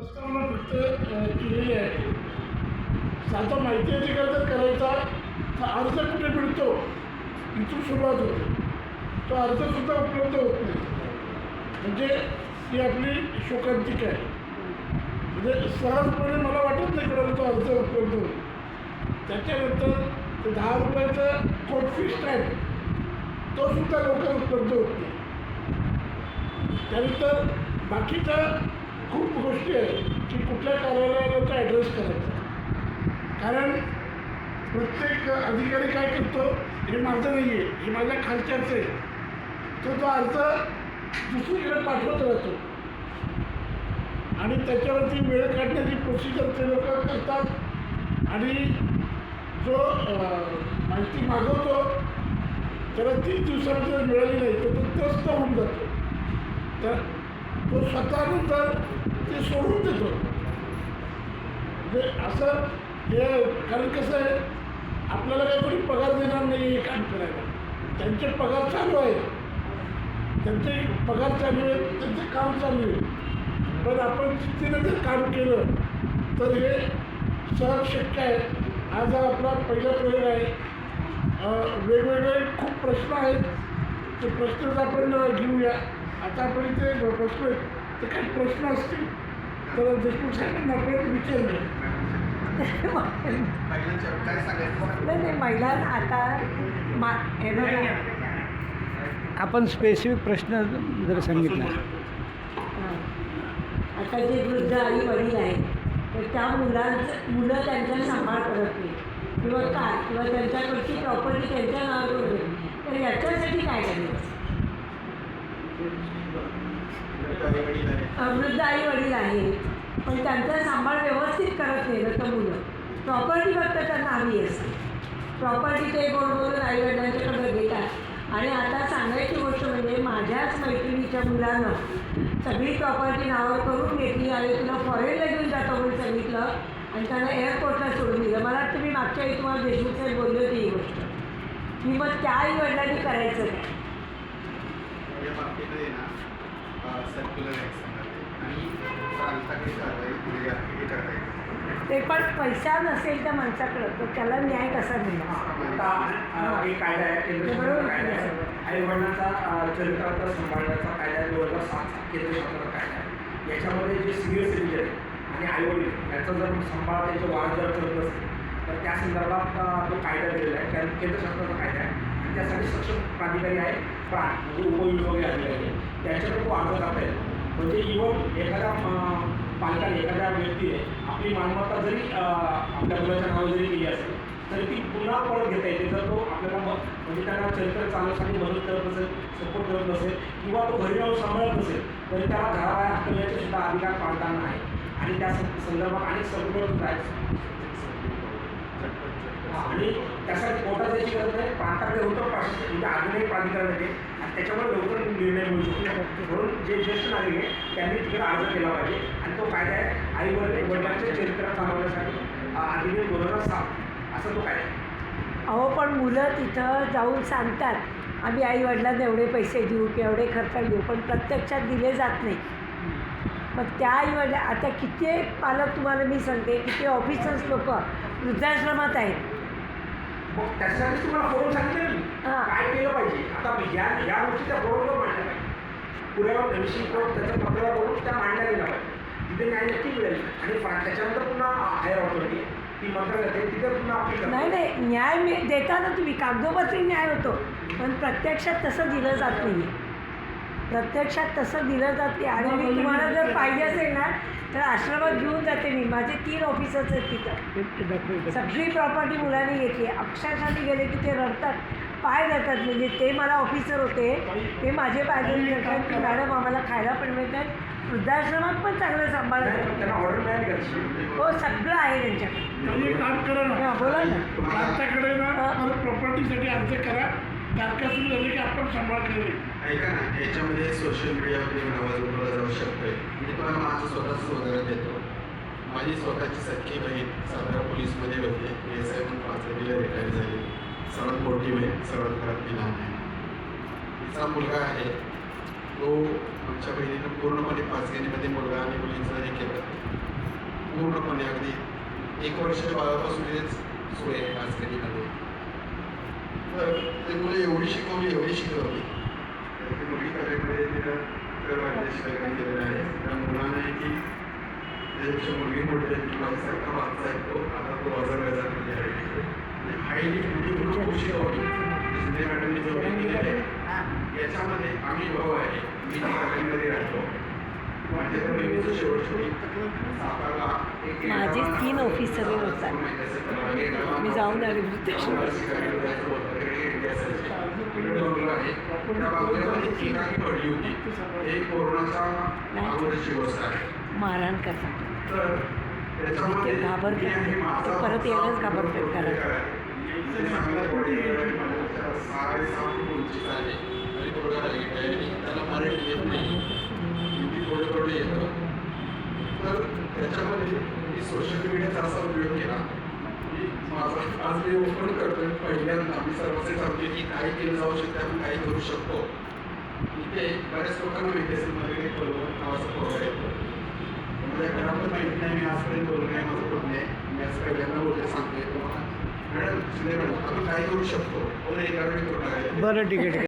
प्रस्तावना केलेली आहे. साधा माहिती अधिकार करायचा. तर अर्ज कुठे मिळतो? इथून सुरुवात होते. तो अर्जसुद्धा उपलब्ध होत नाही. म्हणजे ही आपली शोकांतिका आहे. म्हणजे सहजपणे मला वाटत नाही कोणाला तो अर्ज उपलब्ध होईल. त्याच्यानंतर ते दहा रुपयाचा कोट फी स्टॅम्प तो सुद्धा लवकर उपलब्ध होत नाही. त्यानंतर बाकीचा खूप गोष्टी आहेत की कुठल्या कार्यालयाला तो ॲड्रेस करायचा. कारण प्रत्येक अधिकारी काय करतो हे माझं नाही आहे हे माझ्या खालच्याच आहे. तो तो अर्ज दुसरीकडे पाठवत राहतो. आणि त्याच्यावरती वेळ काढण्याची प्रोसिजर ते लोक करतात. आणि जो माहिती मागवतो त्याला तीस दिवसानंतर मिळाली नाही तर तो त्रस्त होऊन जातो. तर तो स्वतःनंतर ते सोडून देतो. म्हणजे असं हे कारण कसं आहे आपल्याला काही कोणी पगार देणार नाही हे काम करायला. त्यांचे पगार चालू आहेत. त्यांचे पगार चालू आहेत त्यांचे काम चालू आहे पण आपण चित्तीनं जर काम केलं तर हे सहज शक्य आहे. आज हा आपला पहिला प्रयोग आहे. वेगवेगळे खूप प्रश्न आहेत. ते प्रश्न आपण घेऊया. आता आपण इथे बसलोय. तर काही प्रश्न असतील तर देशमुख साहेबांना आपण विचारले काय सांगायचं नाही नाही महिला आता मा हे बघा. आपण स्पेसिफिक प्रश्न जर सांगितला. हां. आता जे वृद्ध आई वडील आहेत तर त्या मुलांचं मुलं त्यांचा सांभाळ करत नाही. किंवा काय किंवा त्यांच्याकडची प्रॉपर्टी त्यांच्या नावावर होते तर याच्यासाठी काय करायचं? वृद्ध आई वडील आहेत पण त्यांचा सांभाळ व्यवस्थित करत नाही तर मुलं. प्रॉपर्टी फक्त त्यांना हवी असते. प्रॉपर्टी ते गोड बोलून आई वडिलांच्याकडे घेतात. आणि आता सांगायची गोष्ट म्हणजे माझ्याच मैत्रिणीच्या मुलानं सगळी प्रॉपर्टी नावावर करून घेतली आणि तुला फॉरेनला घेऊन जातो म्हणून सांगितलं आणि त्याला एअरपोर्टला सोडून दिलं. मला वाटतं मी मागच्या वेळी तुम्हाला देशमुख साहेब बोलले ती ही गोष्ट. मी मग त्या आई वडिलांनी करायचं ना. सर्क्युलर ॲक्शन आणि प्रांताकडे कारवाई पुढे हे करता येईल. ते पण पैसा नसेल त्या माणसाकडं तर त्याला न्याय कसा मिळणार आता एक कायदा आहे केंद्र सरकारचा कायदा आहे. आई वडिलांचा चरित्राचा सांभाळण्याचा कायदा आहे दोन हजार सात केंद्र सरकारचा कायदा आहे. याच्यामध्ये जे सिनियर सिटीजन आहे आणि आई वडील याचा जर सांभाळ त्याचे वाढ जर करत नसतील तर त्या संदर्भात तो कायदा दिलेला आहे. कारण केंद्र सरकारचा कायदा आहे. त्यासाठी सक्षम प्राधिकारी आहे. प्राण म्हणजे उपविभागीय अधिकारी. आहे त्याच्याकडे तो अर्ज करता येतो म्हणजे इव्हन एखाद्या पालकाने एखाद्या व्यक्तीने आपली मालमत्ता जरी आपल्या मुलाच्या नावावर जरी केली असेल तरी ती पुन्हा परत घेता येते. जर तो आपल्याला म्हणजे त्यांना चरित्र चालवण्यासाठी मदत करत नसेल सपोर्ट करत नसेल किंवा तो घरी राहून सांभाळत नसेल तरी त्याला घराबाहेर हटवण्याचे सुद्धा अधिकार पालकांना आहे आणि त्या संदर्भात अनेक सर्क्युलर आहेत. आणि त्यासाठी कोर्टात जायची गरज नाही प्रांताकडे होतं प्रशासन म्हणजे अजूनही प्राधिकरण येते आणि त्याच्यामुळे लवकर निर्णय मिळू शकतो. म्हणून जे ज्येष्ठ नागरिक आहे त्यांनी तिकडे अर्ज केला पाहिजे. आणि तो कायदा आहे आई वडील वडिलांच्या चरित्र चालवण्यासाठी अ, अधिनियम दोन हजार सात असा तो कायदा आहे. अहो पण मुलं तिथं जाऊन सांगतात आम्ही आई वडिलांना एवढे पैसे देऊ की एवढे खर्च देऊ पण प्रत्यक्षात दिले जात नाही. मग त्या आई वडिला आता किती पालक तुम्हाला मी सांगते किती ऑफिसर्स लोक वृद्धाश्रमात आहेत. मग त्याच्यासाठी तुम्हाला फोरम सांगितलं मी. हां. काय केलं पाहिजे? आता या या गोष्टी त्या फोरमवर मांडल्या पाहिजे पुऱ्यावर विषयी त्याच्या पत्रावर बघून त्या मांडल्या गेल्या पाहिजे. तिथे न्याय नक्की मिळेल. आणि त्याच्यानंतर पुन्हा हायर ऑथॉरिटी ती मंत्रालय आहे, तिथे पुन्हा आपली करते. नाही नाही. न्याय मी देता ना तुम्ही. कागदोपत्री न्याय होतो. पण प्रत्यक्षात तसं दिलं जात नाही प्रत्यक्षात तसं दिलं जात आणि मी तुम्हाला जर पाहिजे असेल ना तर आश्रमात घेऊन जाते मी. माझे तीन ऑफिसर्स आहेत तिथं. सगळी प्रॉपर्टी मुलांनी घेतली. अक्षरशः मी गेले की ते रडतात. पाय जातात म्हणजे ते मला ऑफिसर होते. ते माझे पाय धरून म्हणतात की मॅडम आम्हाला खायला पण मिळतात वृद्धाश्रमात पण चांगलं तशी? हो सगळं आहे त्यांच्याकडे. हा, बोला ना. प्रॉपर्टीसाठी अर्ज करा. सुरू झाली की आपण सांभाळ ऐका ना याच्यामध्ये सोशल मीडियावर आवाज उठवला जाऊ शकतोय. मी तुम्हाला माझं स्वतःच उदाहरण देतो. माझी स्वतःची सख्खी बहीण सातारा पोलीसमध्ये होते. एस आय म्हणून पाचवीला रिटायर झाली. सर्वात मोठी बहीण सर्वात घरातली लहान आहे. तिचा मुलगा आहे. तो आमच्या बहिणीनं पूर्णपणे पाचगणीमध्ये मुलगा आणि मुलींचा हे केलं. पूर्णपणे अगदी एक वर्ष बाळापासून सोय आहे राजकीयमध्ये तर ते मुलं एवढी शिकवली एवढी शिकवली. ती केलेलं आहे. त्या मुलांना की मुलगी मोठी आहे की माझ्यासारखा मागचा आहे तो आता तो आहे. हायली मुली मुलं खूप शिकवली शिंदे मॅडमनी जो काही केलेलं आहे. याच्यामध्ये आम्ही भाऊ आहे. मी कलेमध्ये राहतो. माझ्या तर नेहमीचं शेवट शेवटी सातारला एक माझी तीन ऑफिसर होतात. मी जाऊन आले प्रत्यक्ष. त्या बाजूला एक एकाकी पडली होती हे कोरोनाच्या अगोदरची गोष्ट आहे मारहाण करतात तर त्याच्यामध्ये ते घाबरतात. मी आणि माझा ते परत यायलाच घाबरतात भाऊ घरात. ते चांगलं body आहे. माझ्या साडेसहा फूट उंचीचा आहे. आणि थोडा height आहे. आणि त्याला मराठी येत नाही थोडं थोडं येतं तर त्याच्यामध्ये मी सोशल मीडियाचा असा उपयोग केला माझा आज मी ओपन करतोय पहिल्यांदा. मी सर्वांचे सांगते की काय केलं जाऊ शकते आपण काही करू शकतो. इथे बऱ्याच लोकांना माहिती असेल मध्ये एक बरोबर नावाचा प्रोग्राम येतो. माझ्या घरामध्ये माहिती नाही मी आजपर्यंत बोललो नाही माझं बोलणं आहे. मी आज पहिल्यांदा बोलले सांगतोय. तुम्हाला मॅडम शिंदे मॅडम आपण काय करू शकतो. बोला एका वेळी करू बरं ठीक आहे.